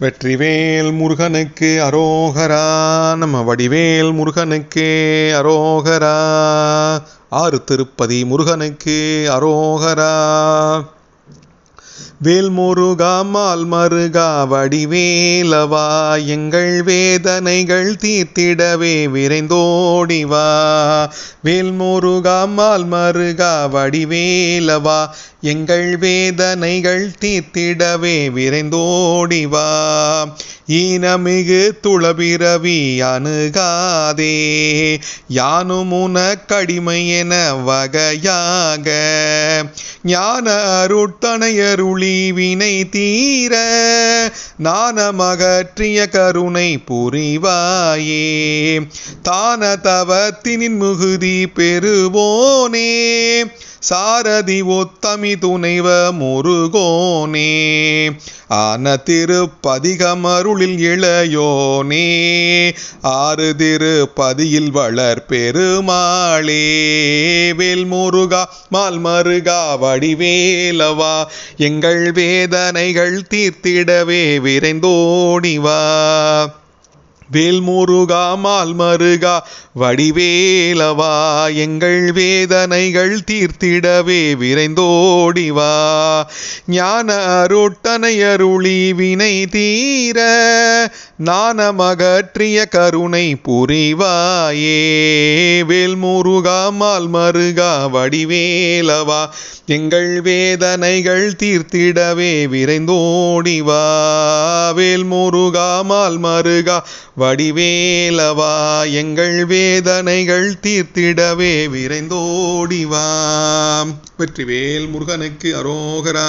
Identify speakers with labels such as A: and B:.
A: வெற்றிவேல் முருகனுக்கு அரோகரா. நம்ம வடிவேல் முருகனுக்கு அரோகரா. ஆறு திருப்பதி முருகனுக்கு அரோகரா. வேல் முருகா மால் மருகா வடிவேலவா எங்கள் வேதனைகள் தீர்த்திடவே விரைந்தோடிவா வேல் முருகா மால் மருகா வடிவேலவா எங்கள் வேதனைகள் தீர்த்திடவே விரைந்தோடிவா ஈனமிகு துளபிரவி அணுகாதே யானும் உனக்கடிமை என வகையாக. ஞான அருட்தனையருளி வினை தீர நாணமகற்றிய கருணை புரிவாயே. தான தவத்தினின் முகுதி பெறுவோனே சாரதி ஒத்தமி துணைவ முருகோனே. ஆன திருப்பதிகமருளில் இளையோனே. ஆறு திருப்பதியில் வளர் பெருமாளே. வேல் முருகா மால் மருகா வடிவேலவா. எங்கள் வேதனைகள் தீர்த்திடவே விரைந்தோடிவா. வேல் முருகா மால் மருகா வடிவேலவா எங்கள் வேதனைகள் தீர்த்திடவே விரைந்தோடிவா ஞான அருட்டனையருளி வினை தீர நாணமகற்றிய கருணை புரிவாயே. வேல் முருகா மால் மருகா வடிவேலவா எங்கள் வேதனைகள் தீர்த்திடவே விரைந்தோடிவா வேல் முருகா மால் மருகா வடிவேலவா எங்கள் வேதனைகள் தீர்த்திடவே விரைந்தோடிவா வெற்றிவேல் முருகனுக்கு அரோகரா.